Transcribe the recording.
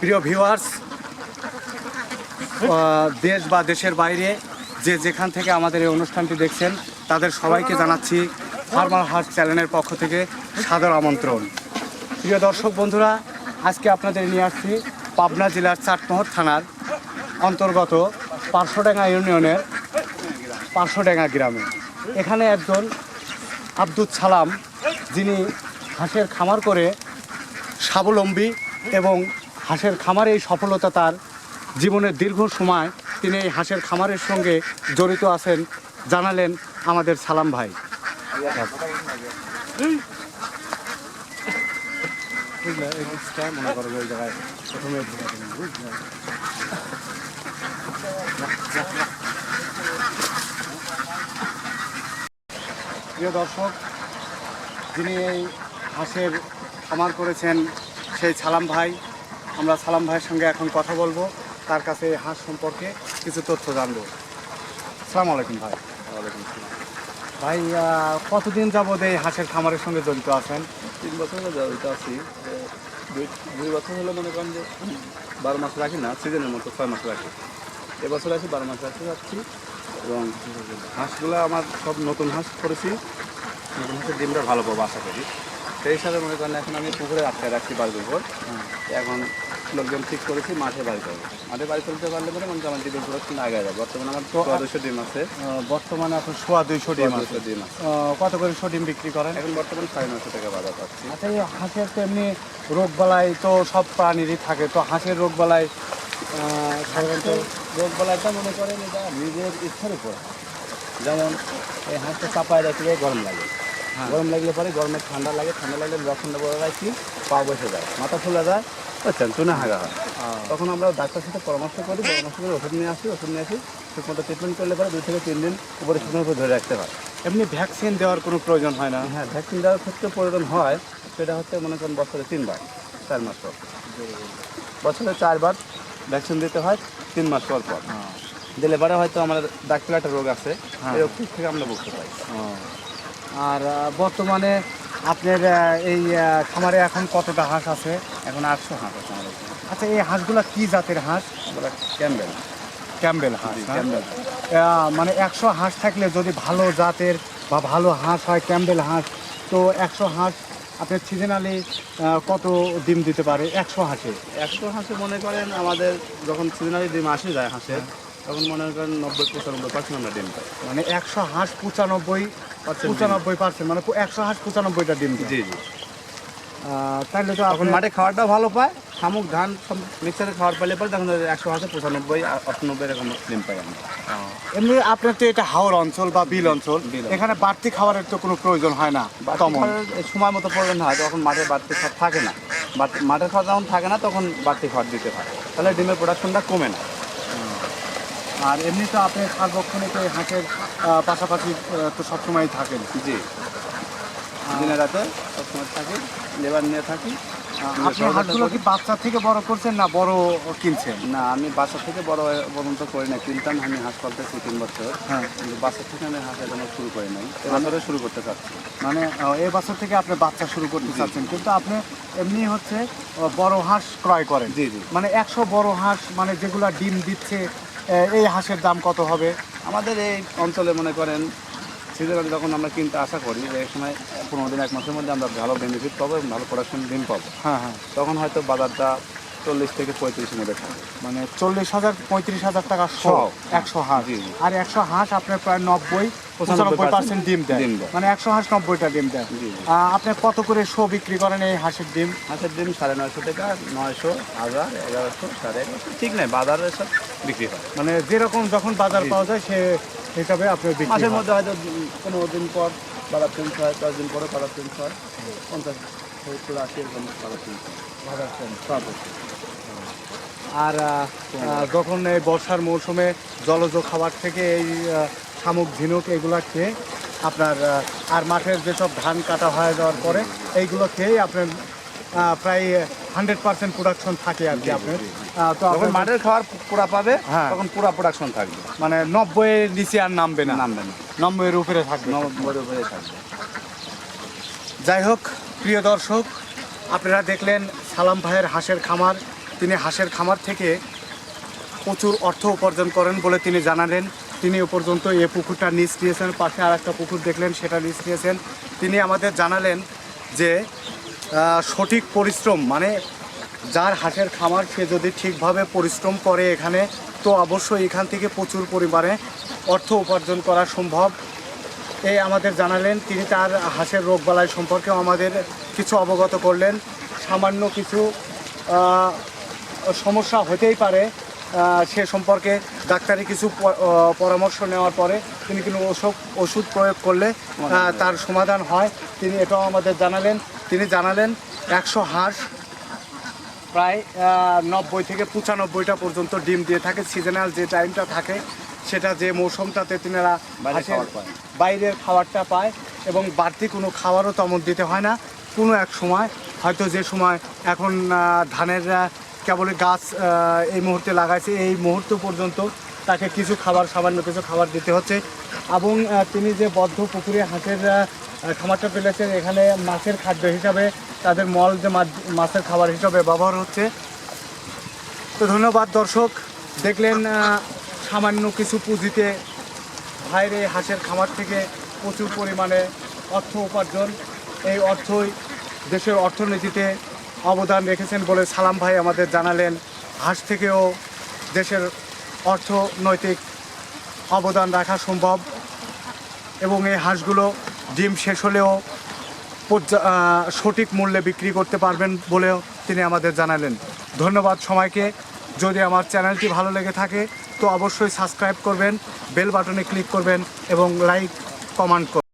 প্রিয় ভিউয়ার্স দেশ বা দেশের বাইরে যে যেখান থেকে আমাদের এই অনুষ্ঠানটি দেখছেন, তাদের সবাইকে জানাচ্ছি ফার্মার হাট চ্যানেলের পক্ষ থেকে সাদর আমন্ত্রণ। প্রিয় দর্শক বন্ধুরা, আজকে আপনাদের নিয়ে আসছি পাবনা জেলার চাটমোহর থানার অন্তর্গত পার্শ্বডাঙ্গা ইউনিয়নের পার্শ্বডাঙ্গা গ্রামে। এখানে একজন আব্দুল সালাম, যিনি হাঁসের খামার করে স্বাবলম্বী এবং হাঁসের খামারে এই সফলতা তার। জীবনের দীর্ঘ সময় তিনি এই হাঁসের খামারের সঙ্গে জড়িত আছেন, জানালেন আমাদের সালাম ভাই। প্রিয় দর্শক, যিনি এই হাঁসের খামার করেছেন, সেই সালাম ভাই আমরা সালাম ভাইয়ের সঙ্গে এখন কথা বলব। তার কাছে হাঁস সম্পর্কে কিছু তথ্য জানব। সালাম আলাইকুম ভাই। ওয়ালাইকুম ভাই আহ, কতদিন যাবত এই হাঁসের খামারের সঙ্গে জড়িত আছেন? তিন বছর হলো জড়িত আছি। দুই দুই বছর হলো মনে করেন যে বারো মাস রাখি না সিজনের মতো ছয় মাস রাখি। এবছর আছি বারো মাস রাখতে যাচ্ছি এবং হাঁসগুলো আমার সব নতুন হাঁস করেছি। নতুন হাঁসের ডিমটা ভালো পাবো আশা করি। সেই হিসাবে মনে করেন এখন আমি পুকুরে আটকায় রাখছি উপর এখন লোকজন ঠিক করেছি মাঠে বাড়ি করব মাঠে বাড়ি করতে পারলে পরে মনে আমার ডিমের প্রোডাকশন আগে যাবে। বর্তমানে আমার তো- চুয়াদশো ডিম আছে। বর্তমানে এখন সোয়া দুইশো ডিম আছে। ডিম আছে। কত করে শো ডিম বিক্রি করেন? এখন বর্তমানে সাড়ে নশো টাকা বাজার পাচ্ছি। আচ্ছা এই হাঁসের তো এমনি রোগ বালাই তো সব প্রাণীরই থাকে। তো হাঁসের রোগ বালাই সাধারণত রোগ বলাটা মনে করেন এটা নিজের ইচ্ছার উপর। যেমন এই হাঁসটা চাপায় রাখলে গরম লাগে। গরম লাগলে পরে গরমে ঠান্ডা লাগে ঠান্ডা লাগলে লক্ষণটা বড় রাখি পা বসে যায়। মাথা ফুলে যায় বুঝছেন চুনে হাগা হয়। তখন আমরা ডাক্তার সাথে পরামর্শ করি পরামর্শ করে ওষুধ নিয়ে আসি ওষুধ নিয়ে আসি ঠিক মতো ট্রিটমেন্ট করলে পরে দুই থেকে তিন দিন উপরে শুকনোর উপর ধরে রাখতে হয়। এমনি ভ্যাকসিন দেওয়ার কোনো প্রয়োজন হয় না? হ্যাঁ ভ্যাকসিন দেওয়ার ক্ষেত্রে প্রয়োজন হয় সেটা হচ্ছে মনে করেন বছরে তিনবার চার মাস পর। বছরে চারবার ভ্যাকসিন দিতে হয় তিন মাস পর পর। দিলে পরে হয়তো আমাদের ডাক্তার একটা রোগ আছে হ্যাঁ। এই রোগ থেকে আমরা বুঝতে পাই। আর বর্তমানে আপনার এই খামারে এখন কতটা হাঁস আছে? এখন আটশো হাঁস আছে আমাদের আচ্ছা এই হাঁসগুলো কি জাতের হাঁস? ক্যাম্বেল। ক্যাম্বেল হাঁস জি, ক্যাম্বেল। মানে একশো হাঁস থাকলে যদি ভালো জাতের বা ভালো হাঁস হয় ক্যাম্বেল হাঁস তো একশো হাঁস আপনার সিজনালি কত ডিম দিতে পারে? একশো হাঁসে? একশো হাঁসে মনে করেন আমাদের যখন সিজনালি ডিম আসে যায় হাঁসের তখন মনে করেন নব্বই পঁচানব্বই পার্সেন্ট আমরা ডিম পাই মানে একশো হাঁস পঁচানব্বই পঁচানব্বই পার্সেন্ট মানে একশো হাঁস পঁচানব্বইটা ডিম দেয়। জি জি। আহ, তাহলে তো আপনি মাঠে খাওয়াটাও ভালো পায় শামুক ধান সব মিক্সারে খাওয়ার পাইলে পরে তখন একশো হাঁসে পঁচানব্বই আটানব্বই এরকম ডিম পাই আমরা। এমনি আপনার তো এটা হাওর অঞ্চল বা বিল অঞ্চল বিল এখানে বাড়তি খাবারের তো কোনো প্রয়োজন হয় না তেমন সময় মতো প্রয়োজন হয় তখন মাঠে বাড়তি খাওয়ার থাকে না। মাঠের খাওয়া যখন থাকে না তখন বাড়তি খাওয়ার দিতে হয়। তাহলে ডিমের প্রোডাকশনটা কমে না। আর এমনি তো আপনি সার্বক্ষণে তো এই হাঁসের পাশাপাশি তো সবসময় থাকেন। জি। দিনে রাতে সবসময় থাকি লেবার নিয়ে থাকি। আপনি হাঁসগুলো কি বাচ্চা থেকে বড় করছেন না বড় কিনছেন? না আমি বাসা থেকে বড় পর্যন্ত করি না কিনতাম আমি হাঁস পালতেছি তিন বছর। হ্যাঁ। কিন্তু বাসা থেকে আমি হাঁস এখনও শুরু করি নাই। এবছরে শুরু করতে চাচ্ছি। মানে এই বছর থেকে আপনি বাচ্চা শুরু করতে চাচ্ছেন কিন্তু আপনি এমনি হচ্ছে বড় হাঁস ক্রয় করেন। জি জি। মানে একশো বড় হাঁস মানে যেগুলা ডিম দিচ্ছে এই হাঁসের দাম কত হবে? আমাদের এই অঞ্চলে মনে করেন সিজনে যখন আমরা কিনতে আশা করি যে এক সময় পনেরো দিন এক মাসের মধ্যে আমরা ভালো বেনিফিট পাবো এবং ভালো প্রোডাকশন ডিম পাবো। হ্যাঁ হ্যাঁ। তখন হয়তো বাজারটা চল্লিশ থেকে পঁয়ত্রিশের মধ্যে থাকবে মানে চল্লিশ হাজার পঁয়ত্রিশ হাজার টাকা শ। একশো হাঁস। আর একশো হাঁস আপনার প্রায় নব্বই পঁচানব্বই পার্সেন্ট ডিম দেয়। মানে একশো হাঁস নব্বইটা ডিম দেয়। আপনি কত করে শো বিক্রি করেন এই হাঁসের ডিম? হাঁসের ডিম সাড়ে নয়শো টাকা নয়শো হাজার এগারোশো সাড়ে এগারোশো ঠিক নেই বাজারে সব বিক্রি হয়। মানে যেরকম যখন বাজার পাওয়া যায় সে হিসাবে আপনার বিক্রি মাসের মধ্যে হয়তো পনেরো দিন পর বাজার চেঞ্জ হয় দশ দিন পরে বাজার চেঞ্জ হয় পঞ্চাশ সত্তর আশি এরকম বাজার চেঞ্জ বাজার চেঞ্জ, আর যখন এই বর্ষার মৌসুমে জলজ খাবার থেকে এই শামুক ঝিনুক এগুলা খেয়ে আপনার আর মাঠের যেসব ধান কাটা হয়ে যাওয়ার পরে এইগুলো খেয়েই আপনার প্রায় হান্ড্রেড পার্সেন্ট প্রোডাকশন থাকে আর কি আপনার। তো আপনার মাঠের খাবার পুরা পাবে হ্যাঁ। তখন পুরা প্রোডাকশন থাকবে। মানে নব্বইয়ের নিচে আর নামবে না। নামবে না। নব্বইয়ের উপরে থাকবে। নব্বইয়ের উপরে থাকবে। যাই হোক প্রিয় দর্শক আপনারা দেখলেন সালাম ভাইয়ের হাঁসের খামার। তিনি হাঁসের খামার থেকে প্রচুর অর্থ উপার্জন করেন বলে তিনি জানালেন। তিনি এ পর্যন্ত এ পুকুরটা নিচ নিয়েছেন, পাশে আর একটা পুকুর দেখলেন, সেটা নিচ নিয়েছেন। তিনি আমাদের জানালেন যে সঠিক পরিশ্রম মানে যার হাঁসের খামার সে যদি ঠিকভাবে পরিশ্রম করে এখানে, তো অবশ্যই এখান থেকে প্রচুর পরিমাণে অর্থ উপার্জন করা সম্ভব। এই আমাদের জানালেন, তিনি তার হাঁসের রোগবালাই সম্পর্কেও আমাদের কিছু অবগত করলেন। সামান্য কিছু সমস্যা হতেই পারে সে সম্পর্কে ডাক্তারি কিছু পরামর্শ নেওয়ার পরে তিনি কিন্তু ওষুধ ওষুধ প্রয়োগ করলে তার সমাধান হয়। তিনি এটাও আমাদের জানালেন। তিনি জানালেন একশো হাঁস প্রায় নব্বই থেকে পঁচানব্বইটা পর্যন্ত ডিম দিয়ে থাকে। সিজনাল যে টাইমটা থাকে সেটা যে মৌসুমটাতে তিনারা। বাইরের খাবারটা পায় এবং বাড়তি কোনো খাবারও তেমন দিতে হয় না। কোনো এক সময় হয়তো যে সময় এখন ধানের আহ, কেবলই গাছ এই মুহূর্তে লাগাইছে। এই মুহূর্ত পর্যন্ত তাকে কিছু খাবার সামান্য কিছু খাবার দিতে হচ্ছে। এবং তিনি যে বদ্ধ পুকুরে হাঁসের খামারটা ফেলেছেন এখানে মাছের খাদ্য হিসাবে তাদের মল যে মাছ- মাছের খাবার হিসাবে ব্যবহার হচ্ছে। তো ধন্যবাদ দর্শক। দেখলেন সামান্য কিছু পুঁজিতে ভাইয়ের এই হাঁসের খামার থেকে প্রচুর পরিমাণে অর্থ উপার্জন। এই অর্থই দেশের অর্থনীতিতে অবদান রেখেছেন বলে সালাম ভাই আমাদের জানালেন। হাঁস থেকেও দেশের অর্থনৈতিক অবদান রাখা সম্ভব এবং এই হাঁসগুলো ডিম শেষ হলেও সঠিক মূল্যে বিক্রি করতে পারবেন বলেও তিনি আমাদের জানালেন। ধন্যবাদ সবাইকে। যদি আমার চ্যানেলটি ভালো লেগে থাকে, তো অবশ্যই সাবস্ক্রাইব করবেন, বেল বাটনে ক্লিক করবেন এবং লাইক, কমেন্ট করবেন।